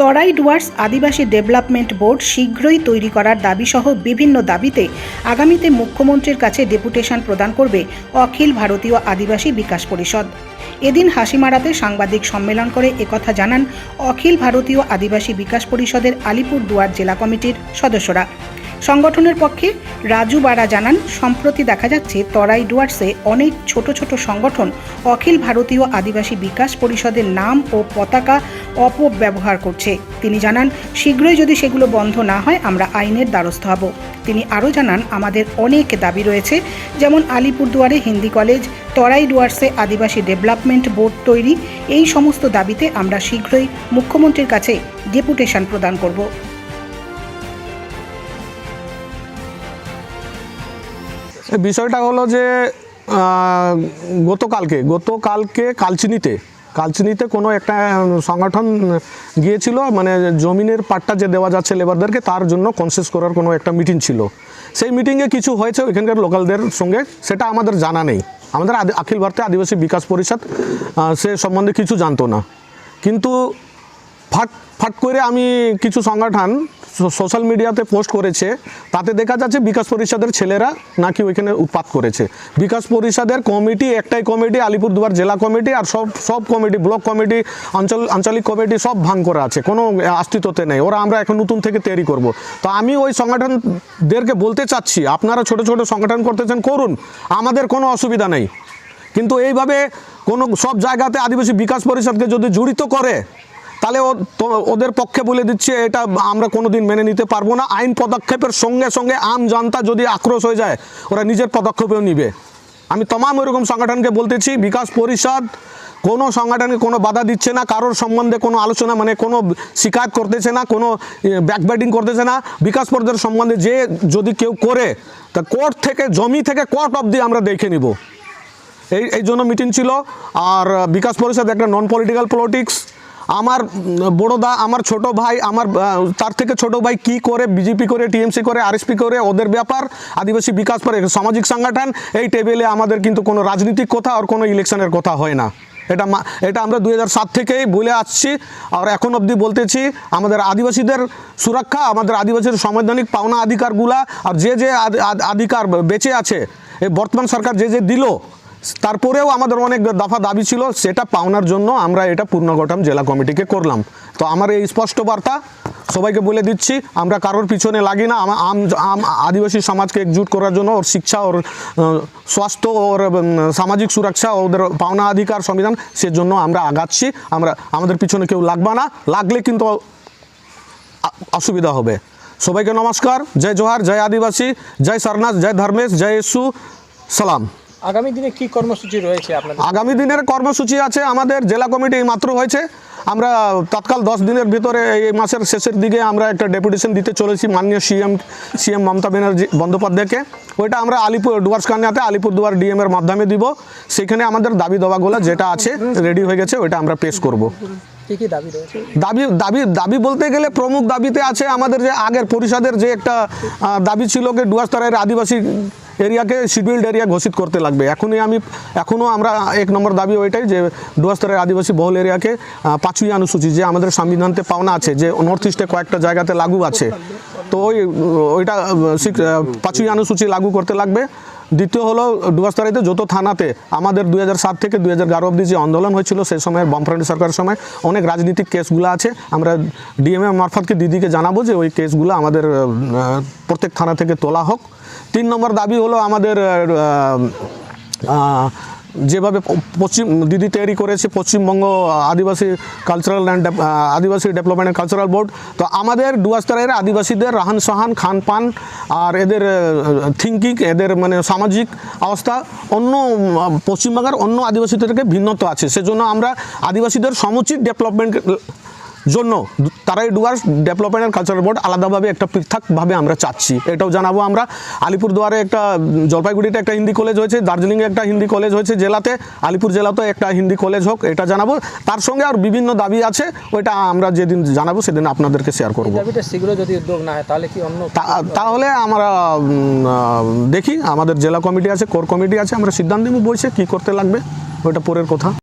তরাই Dooars Adivasi development board শীঘ্রই তৈরি করার দাবিসহ বিভিন্ন দাবিতে আগামীতে মুখ্যমন্ত্রীর কাছে ডেপুটেশন প্রদান করবে অখিল ভারতীয় আদিবাসী বিকাশ পরিষদ। এদিন হাসিমারাতে সাংবাদিক সম্মেলন করে একথা জানান অখিল ভারতীয় আদিবাসী বিকাশ পরিষদের আলিপুর দুয়ার জেলা কমিটির সদস্যরা। সংগঠনের পক্ষে রাজু বারা জানান, সম্প্রতি দেখা যাচ্ছে তরাই ডুয়ার্সে অনেক ছোট ছোট সংগঠন অখিল ভারতীয় আদিবাসী বিকাশ পরিষদের নাম ও পতাকা অপব্যবহার করছে। তিনি জানান, শীঘ্রই যদি সেগুলো বন্ধ না হয়, আমরা আইনের দ্বারস্থ হব। তিনি আরও জানান, আমাদের অনেক দাবি রয়েছে, যেমন আলিপুরদুয়ারে হিন্দি কলেজ, তরাই ডুয়ার্সে আদিবাসী ডেভেলপমেন্ট বোর্ড তৈরি। এই সমস্ত দাবিতে আমরা শীঘ্রই মুখ্যমন্ত্রীর কাছে ডেপুটেশন প্রদান করব। বিষয়টা হলো যে গতকালকে গতকালকে কালচিনিতে কালচিনিতে কোনো একটা সংগঠন গিয়েছিল মানে জমিনের পাট্টা যে দেওয়া যাচ্ছে লেবারদেরকে তার জন্য কনসেস করার কোনো একটা মিটিং ছিল। সেই মিটিংয়ে কিছু হয়েছে, ওইখানকার লোকালদের সঙ্গে, সেটা আমাদের জানা নেই। আমাদের অখিল ভারতীয় আদিবাসী বিকাশ পরিষদ সে সম্বন্ধে কিছু জানতো না। কিন্তু ফাট ফাট করে আমি কিছু সংগঠন সোশ্যাল মিডিয়াতে পোস্ট করেছে, তাতে দেখা যাচ্ছে বিকাশ পরিষদের ছেলেরা নাকি ওইখানে উৎপাত করেছে। বিকাশ পরিষদের কমিটি একটাই কমিটি, আলিপুরদুয়ার জেলা কমিটি আর সব সব কমিটি, ব্লক কমিটি অঞ্চল আঞ্চলিক কমিটি সব ভাঙ করা আছে, কোনো অস্তিত্বতে নেই। ওরা আমরা এখন নতুন থেকে তৈরি করব। তো আমি ওই সংগঠনদেরকে বলতে চাচ্ছি, আপনারা ছোট ছোট সংগঠন করতেছেন, করুন, আমাদের কোনো অসুবিধা নেই। কিন্তু এইভাবে কোনো সব জায়গাতে আদিবাসী বিকাশ পরিষদকে যদি জড়িত করে তাহলে ওদের পক্ষে বলে দিচ্ছে, এটা আমরা কোনো দিন মেনে নিতে পারব না। আইন পদক্ষেপের সঙ্গে সঙ্গে আম জনতা যদি আক্রোশ হয়ে যায়, ওরা নিজের পদক্ষেপেও নিবে। আমি তমাম ওরকম সংগঠনকে বলতেছি, বিকাশ পরিষদ কোনো সংগঠনকে কোনো বাধা দিচ্ছে না, কারোর সম্বন্ধে কোনো আলোচনা মানে কোনো শিকায়ত করতেছে না, কোনো ব্যাকব্যাটিং করতেছে না। বিকাশ পরিষদের সম্বন্ধে যে যদি কেউ করে, তা কোর্ট থেকে, জমি থেকে কোর্ট অবধি আমরা দেখে নিব। এই এই জন্য মিটিং ছিল। আর বিকাশ পরিষদ একটা নন পলিটিক্যাল পলিটিক্স আমার বড়দা, আমার ছোট ভাই, আমার তার থেকে ছোট ভাই কি করে বিজেপি করে, টিএমসি করে, আরএসপি করে, ওদের ব্যাপার, আদিবাসী বিকাশ পরে, সামাজিক সংগঠন, এই টেবিলে আমাদের কিন্তু কোনো রাজনৈতিক কথা আর কোনো ইলেকশনের কথা হয় না। এটা এটা আমরা দুই থেকেই বলে আসছি, আর এখন অবধি বলতেছি, আমাদের আদিবাসীদের সুরক্ষা, আমাদের আদিবাসীর সাংবিধানিক পাওনা অধিকারগুলা, আর যে যে অধিকার বেঁচে আছে এই বর্তমান সরকার যে যে দিল তারপরেও আমাদের অনেক দফা দাবি ছিল, সেটা পাওনার জন্য আমরা এটা পূর্ণগঠন জেলা কমিটিকে করলাম। তো আমার এই স্পষ্ট বার্তা সবাইকে বলে দিচ্ছি, আমরা কারোর পিছনে লাগি না। আমা- আদিবাসী সমাজকে একজুট করার জন্য ওর শিক্ষা, ওর স্বাস্থ্য, ওর সামাজিক সুরক্ষা, ওদের পাওনা অধিকার, সংবিধান, সেজন্য আমরা আগাচ্ছি। আমরা, আমাদের পিছনে কেউ লাগবে না। লাগলে কিন্তু অসুবিধা হবে। সবাইকে নমস্কার। জয় জোহার, জয় আদিবাসী, জয় সরনাথ জয় ধর্মেশ, জয় ইসু সালাম। আগামী দিনে কি কর্মসূচি রয়েছে আপনাদের? আগামী দিনের কর্মসূচি আছে আমাদের জেলা কমিটি মাত্র হয়েছে। আমরা তৎকাল দশ দিনের ভিতরে এই মাসের শেষের দিকে আমরা একটা ডেপুটেশন দিতে চলেছি মাননীয় সিএম সিএম মমতা ব্যানার্জি বন্দ্যোপাধ্যায়কে। ওইটা আমরা আলিপুর ডুয়ার্স কান্যাতে আলিপুরদুয়ার ডিএম এর মাধ্যমে দিব। সেখানে আমাদের দাবি দেওয়াগুলো যেটা আছে রেডি হয়ে গেছে ওইটা আমরা পেশ করব। কি কি দাবি রয়েছে? দাবি দাবি বলতে গেলে প্রমুখ দাবিতে আছে আমাদের যে আগের পরিষদের যে একটা দাবি ছিল যে ডুয়াস্তরের আদিবাসী এরিয়াকে শিডিউল্ড এরিয়া ঘোষিত করতে লাগবে। এখনই আমি, এখনও আমরা এক নম্বর দাবি ওইটাই যে ডুয়াস্তরের আদিবাসী বহুল এরিয়াকে পাঁচুই অনুসূচি যে আমাদের সংবিধানতে পাওনা আছে, যে নর্থ ইস্টে কয়েকটা জায়গাতে লাগু আছে, তো ওই, ওইটা পাঁচুই অনুসূচি লাগু করতে লাগবে। দ্বিতীয় হলো ডুয়াস্তারিতে যত থানাতে আমাদের দুই সাত থেকে দুই হাজার অবধি যে আন্দোলন হয়েছিল সেই সময় বামফ্রন্ট সরকারের সময় অনেক রাজনীতিক কেসগুলো আছে। আমরা ডিএমএ মারফতকে দিদিকে জানাব যে ওই কেসগুলো আমাদের প্রত্যেক থানা থেকে তোলা হোক। তিন নম্বর দাবি হলো আমাদের যেভাবে পশ্চিম দিদি তৈরি করেছে Paschimbanga Adivasi cultural and Adivasi development cultural board তো আমাদের ডুয়াস্তরের আদিবাসীদের রাহান সাহান, খান পান আর এদের থিঙ্কিং এদের মানে সামাজিক অবস্থা অন্য পশ্চিমবঙ্গের অন্য আদিবাসীদেরকে ভিন্নত আছে। সেজন্য আমরা আদিবাসীদের সমুচিত ডেভেলপমেন্ট জন্য Terai Dooars development and cultural board আলাদাভাবে একটা পৃথকভাবে আমরা চাচ্ছি। এটাও জানাব আমরা। আলিপুরদুয়ারে একটা জলপাইগুড়িতে একটা হিন্দি কলেজ হয়েছে দার্জিলিংয়ে একটা হিন্দি কলেজ হয়েছে জেলাতে আলিপুর জেলাতে একটা হিন্দি কলেজ হোক এটা জানাব। তার সঙ্গে আর বিভিন্ন দাবি আছে ওইটা আমরা যেদিন জানাব সেদিন আপনাদেরকে শেয়ার করব। দাবিটা শীঘ্র যদি উদ্যোগ না হয় তাহলে কি অন্য তা- তাহলে আমরা দেখি। আমাদের জেলা কমিটি আছে কোর কমিটি আছে আমরা সিদ্ধান্ত নেব বসে কী করতে লাগবে ওইটা পরের কথা।